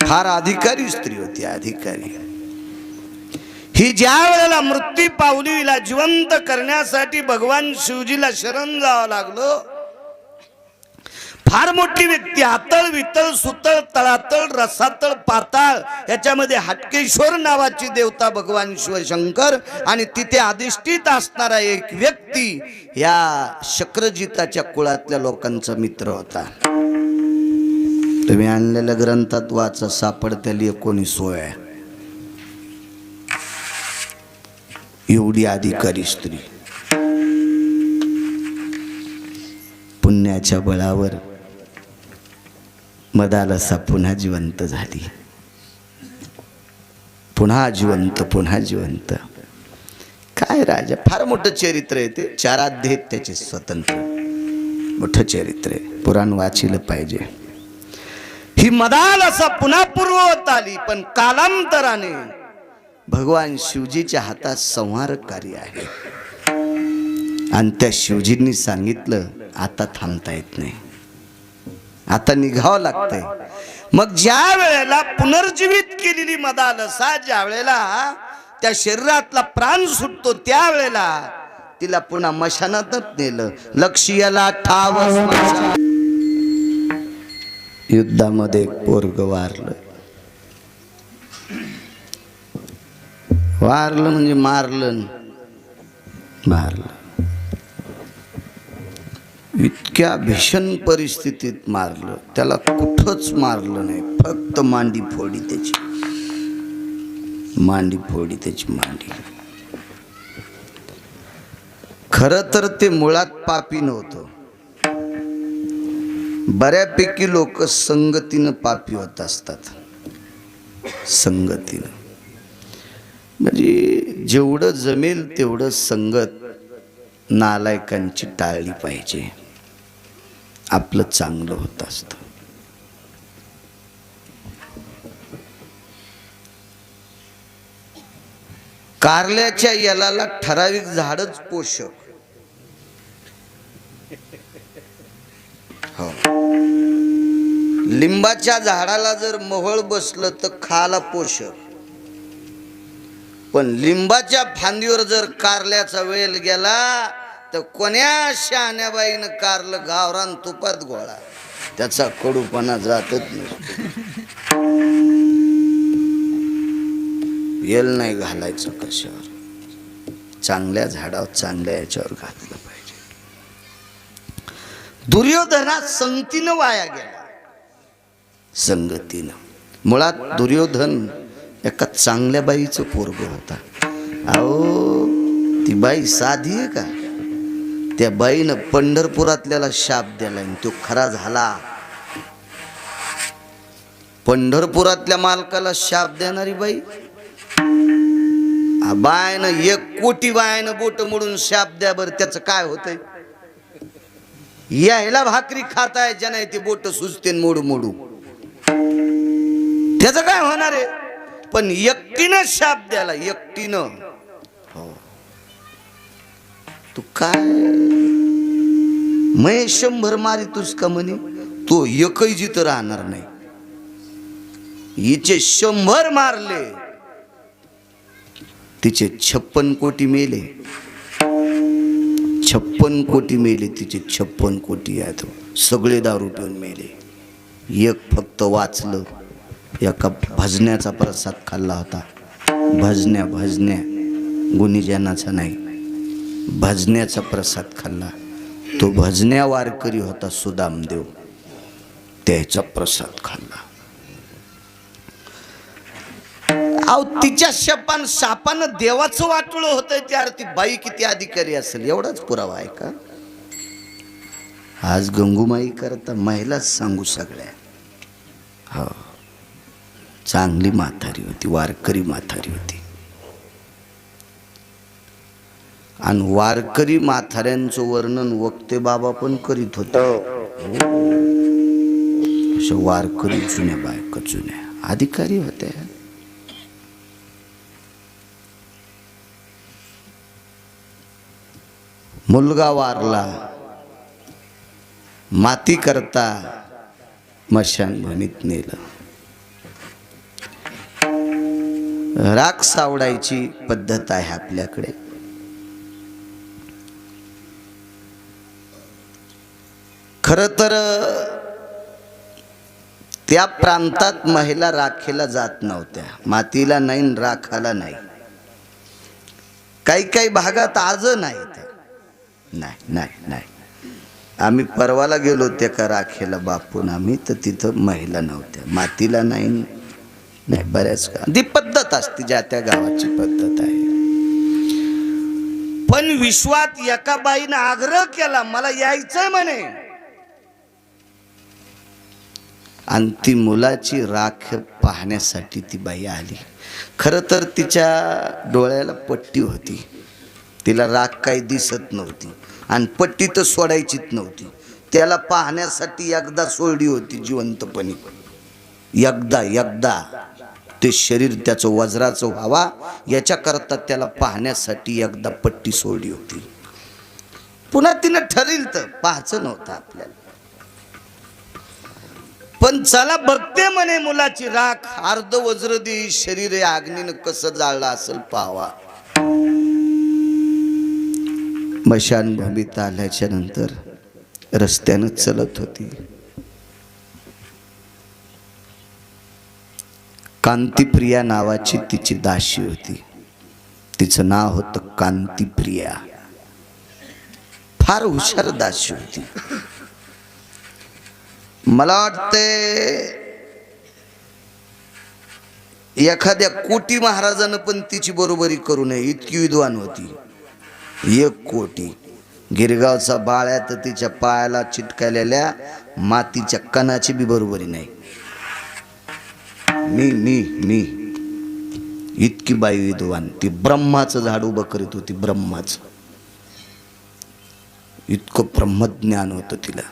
फार अधिकारी स्त्री होती अधिकारी. ही ज्या वेळेला मृत्यू पावलीला जिवंत करण्यासाठी भगवान शिवजीला शरण जावं लागलं फार मोठी व्यक्ती हातळ वितळ सुतळ तळातळ रसातळ पाताळ याच्यामध्ये हाटकेश्वर नावाची देवता भगवान शिवशंकर आणि तिथे अधिष्ठित असणारा एक व्यक्ती या शक्रजिताच्या कुळातल्या लोकांचा मित्र होता. तुम्ही आणलेल्या ग्रंथात वाचा सापडत्याली एकोणीस सोया एवढी अधिकारी स्त्री. पुण्याच्या बळावर मदालसा पुन्हा जिवंत झाली. पुन्हा जिवंत पुन्हा जिवंत. काय राजा फार मोठं चरित्र आहे ते. चार अध्याय त्याचे स्वतंत्र. मोठं चरित्र आहे. पुराण वाचिलं पाहिजे. ही मदालसा पुन्हा पूर्ववत आली पण कालांतराने भगवान शिवजीच्या हातात संहारक कार्य आहे. आणि त्या शिवजींनी सांगितलं आता थांबता येत नाही. आता निघावं लागतंय. मग ज्या वेळेला पुनर्जीवित केलेली मदालसा ज्या वेळेला त्या शरीरातला प्राण सुटतो त्या वेळेला तिला पुन्हा मशानातच नेलं. लक्ष्याला ठाव युद्धामध्ये एक पोरग वारलं. वारलं म्हणजे मारलं. मारलं. इतक्या भीषण परिस्थितीत मारलं. त्याला कुठंच मारलं नाही. फक्त मांडी फोडी त्याची. मांडी फोडी त्याची मांडी. खरं तर ते मुळात पापी नव्हतं. बऱ्यापैकी लोक संगतीनं पापी होत असतात. संगतीनं. म्हणजे जेवढं जमेल तेवढं संगत नालायकांची टाळली पाहिजे. आपलं चांगलं होत असतं. कारल्याच्या यालाला ठराविक झाडच पोषक. लिंबाच्या झाडाला जर मोहळ बसलं तर खाला पोषक. पण लिंबाच्या फांदीवर जर कारल्याचा वेल गेला तर कोण्या शहाण्याबाईनं कारलं गावरान तुपात गोळा? त्याचा कडूपणा जातच नाही. वेल नाही घालायचं कशावर? चांगल्या झाडावर चांगल्या याच्यावर घातलं पाहिजे. दुर्योधनात संगतीनं वाया गेला संगतीनं. मुळात दुर्योधन एका चांगल्या बाईचं पोरग होता. अहो ती बाई साधी आहे का? त्या बाईनं पंढरपुरातल्याला शाप दिला आणि तो खरा झाला. पंढरपुरातल्या मालकाला शाप देणारी बाई. बायनं एक कोटी बायनं बोट मोडून शाप द्या बरं त्याचं काय होतंय? यायला भाकरी खाताय ज्याने ते बोट सुचते मोडू मोडू त्याचं काय होणार आहे? पण एकटीनं शाप द्याला एकटीनं हो. तू काय? मै शंभर मारितोस का म्हणे? तो एकही जिथं राहणार नाही. हिचे शंभर मारले. तिचे छप्पन कोटी मेले. छप्पन कोटी मेले तिचे छप्पन कोटी आहेत. सगळे दारू पिऊन मेले. एक फक्त वाचलं. एका भजण्याचा प्रसाद खाल्ला होता. भजन्या भजण्या गुन्हेजनाचा नाही. भजण्याचा प्रसाद खाल्ला. तो भजण्या वारकरी होता सुदामदेव. त्याचा प्रसाद खाल्ला. अहो तिच्या शपान सापानं देवाचं वाटोळं होतं त्यावर ती बाई किती अधिकारी असेल? एवढाच पुरावा आहे का? आज गंगुमाई करता महिलाच सांगू सगळ्या. हो. चांगली म्हातारी होती वारकरी म्हातारी होती. आणि वारकरी म्हाताऱ्यांचं वर्णन वक्ते बाबा पण करीत होते. अशा वारकरी जुन्या बायका जुन्या अधिकारी होत्या. मुलगा वारला माती करता मशान भूमीत नेलं. राख सावडायची पद्धत आहे आपल्याकडे. खर तर त्या प्रांतात महिला राखेला जात नव्हत्या. मातीला नाही राखाला नाही. काही काही भागात आज नाही नाही नाही नाही. आम्ही परवाला गेलो त्या का राखेला बापून आम्ही तर तिथं महिला नव्हत्या. मातीला नाही नाही बऱ्याच गा ती पद्धत असते ज्या त्या गावाची पद्धत आहे. पण विश्वात एका बाईनं आग्रह केला मला यायचंय म्हणे. आणि ती मुलाची राख पाहण्यासाठी ती बाई आली. खरं तर तिच्या डोळ्याला पट्टी होती. तिला राख काही दिसत नव्हती आणि पट्टी तर सोडायचीच नव्हती. त्याला पाहण्यासाठी एकदा सोडली होती जिवंतपणी. एकदा एकदा. ते शरीर त्याचं वज्राचं व्हावा याच्याकरता त्याला पाहण्यासाठी एकदा पट्टी सोडली होती. पुन्हा तिनं ठरेल तर पाहायचं नव्हतं आपल्याला. पण चला बघते म्हणे मुलाची राख. अर्ध वज्र देई शरीर या कसं जाळलं असेल पाहावा. मशानभूमीत आल्याच्यानंतर रस्त्यानं चलत होती. कांतीप्रिया नावाची तिची दाशी होती. तिचं नाव होतं कांतीप्रिया. फार हुशार दाशी होती. मला वाटते एखाद्या कोटी महाराजानं पण तिची बरोबरी करू नये इतकी विद्वान होती. एक कोटी. गिरगावचा बाळ्या तर तिच्या पायाला चिटकायलेल्या मातीच्या कणाची बी बरोबरी नाही. मी मी मी इतकी बाई विद्वान. ती ब्रह्माचं झाड उभं करीत होती ब्रह्माचं. इतकं ब्रह्मज्ञान होतं तिला.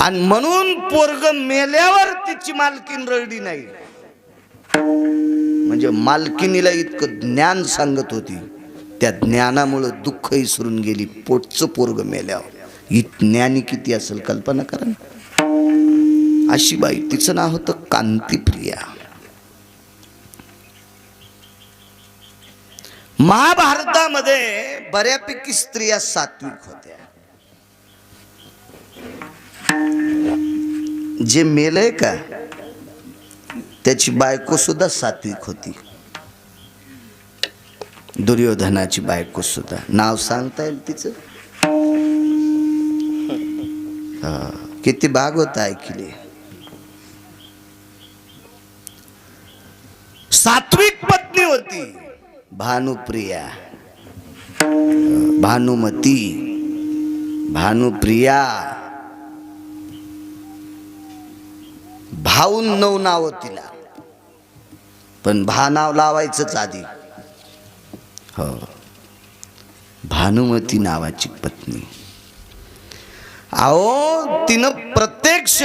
आणि म्हणून पोरग मेल्यावर तिची मालकीन रडली नाही. म्हणजे मालकिनीला इतकं ज्ञान सांगत होती त्या ज्ञानामुळं दुःख विसरून गेली पोटचं पोरग मेल्यावर. ही ज्ञानी किती असेल कल्पना करा अशी बाई तिचं नाव होतं कांतीप्रिया महाभारतामध्ये बऱ्यापैकी स्त्रिया सात्विक होत्या। जे मेलय का त्याची बायको सुद्धा सात्विक होती। दुर्योधनाची बायको सुद्धा। नाव सांगता येईल तिचं? किती भाग होता ऐकले? सात्विक पत्नी होती. भानुप्रिया. भानुमती. भानुप्रिया. भाऊन नऊ नाव तिला. पण भा नाव लावायचंच आधी. हो. भानुमती नावाची पत्नी. अहो तिनं प्रत्यक्ष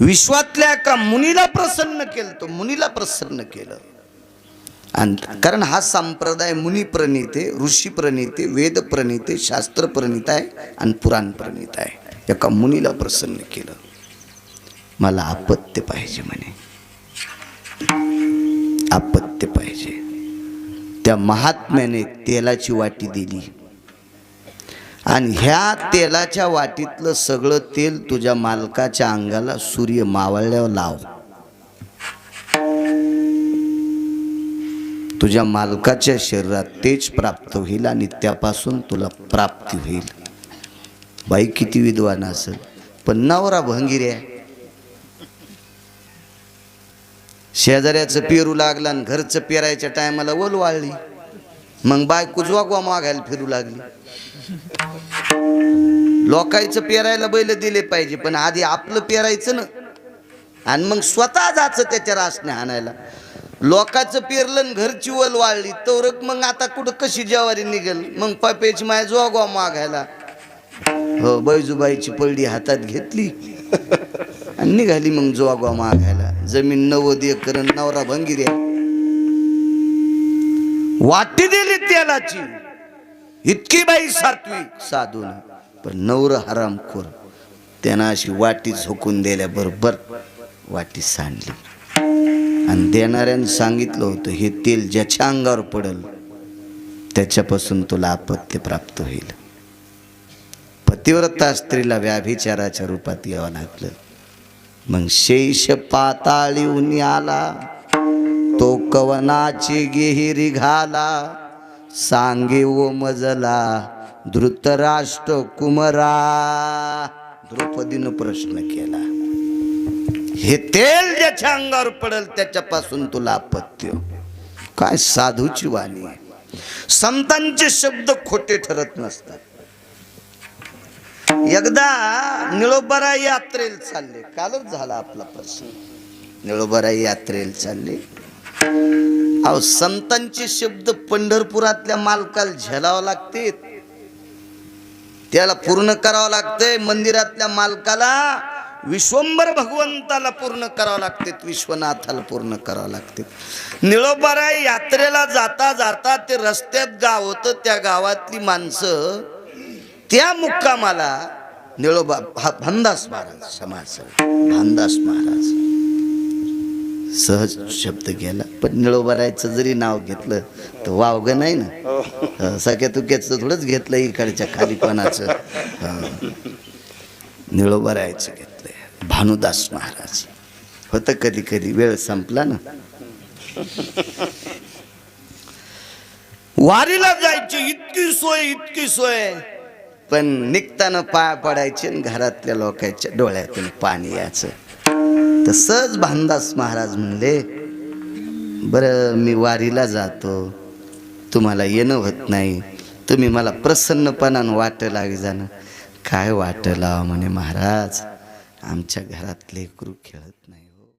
विश्वातल्या एका मुनीला प्रसन्न केलं तो मुनीला प्रसन्न केलं. आणि कारण हा संप्रदाय मुनी प्रणीते ऋषी प्रणीते आहे वेद प्रणीते शास्त्र प्रणित आहे आणि पुराण प्रणीत आहे. एका मुनीला प्रसन्न केलं. मला आपत्य पाहिजे म्हणे. आपत्य पाहिजे. त्या महात्म्याने तेलाची वाटी दिली. आणि ह्या तेलाच्या वाटीतलं सगळं तेल तुझ्या मालकाच्या अंगाला सूर्य मावळल्यावर लाव. तुझ्या मालकाच्या शरीरात तेज प्राप्त होईल आणि त्यापासून तुला प्राप्ती होईल. बाई किती विद्वान असेल. पण नवरा भंगिऱ्या शेजाऱ्याचं पेरू लागलं आणि घरचं पेरायच्या टायमाला ओल वाळली. मग बाय कुजवा जोगवा मागायला फिरू लागली. लोकांचं पेरायला बैल दिले पाहिजे पण आधी आपलं पेरायचं ना. आणि मग स्वतः जायचं त्याच्या रासने आणायला. लोकांचं पेरलं आणि घरची वल वाळली तर मग आता कुठं कशी जवारी निघेल? मग पप्याची माय जोगवा मागायला. हो बैजूबाईची पळडी हातात घेतली आणि निघाली मग जोगवा मागायला. जमीन नवद एकर नवरा भंगिऱ्या वाटी दिली तेलाची. इतकी बाई सात्विक साधून. पण नवर हरामखोर त्यांना अशी वाटी झोकून दिल्याबरोबर वाटी सांडली. आणि देणाऱ्यानं सांगितलं होतं हे तेल ज्याच्या अंगावर पडल त्याच्यापासून तुला आपत्य प्राप्त होईल. पतिव्रता स्त्रीला व्याभिचाराच्या रूपात यावं लागलं. मग शेष पाताळी आला तो कवनाची गिहिरी घाला सांगे ओ मजला धृतराष्ट्र कुमरा. द्रौपदीनं प्रश्न केला हे तेल ज्याच्या अंगावर पडेल त्याच्यापासून तुला अपत्य काय साधूची वाणी आहे. संतांचे शब्द खोटे ठरत नसतात. एकदा निळोबरा यात्रेला चालले. कालच झाला आपला प्रश्न. निळोबरा यात्रेला चालले. अहो संतांचे शब्द पंढरपुरातल्या मालकाला झेलावं लागते त्याला पूर्ण करावं लागतंय. मंदिरातल्या मालकाला विश्वंभर भगवंताला पूर्ण करावं लागते विश्वनाथाला पूर्ण करावं लागते निळोबारा यात्रेला जाता जाता ते रस्त्यात गाव होतं त्या गावातली माणसं त्या मुक्कामाला निळोबा हा भंदास महाराज समाज भानदास महाराज. सहज शब्द गेला. पण निळोबारायचं जरी नाव घेतलं तर वावग नाही ना? हं, सख्या तुक्याचं थोडंच घेतलं इकडच्या खालीपणाचं. निळोबरायचं निळोबारायचं घेतलंय. भानुदास महाराज. होतं कधी कधी वेळ संपला ना. वारीला जायची इतकी सोय इतकी सोय. पण निघताना पाय पडायचे आणि घरातल्या लोकांच्या डोळ्यातून पाणी यायचं. तर सहज भानदास महाराज म्हणले बरं मी वारीला जातो. तुम्हाला येणं होत नाही. तुम्ही मला प्रसन्नपणानं वाटं लागे जाणं. काय वाटं लावा म्हणे महाराज? आमच्या घरातले लेकरू खेळत नाही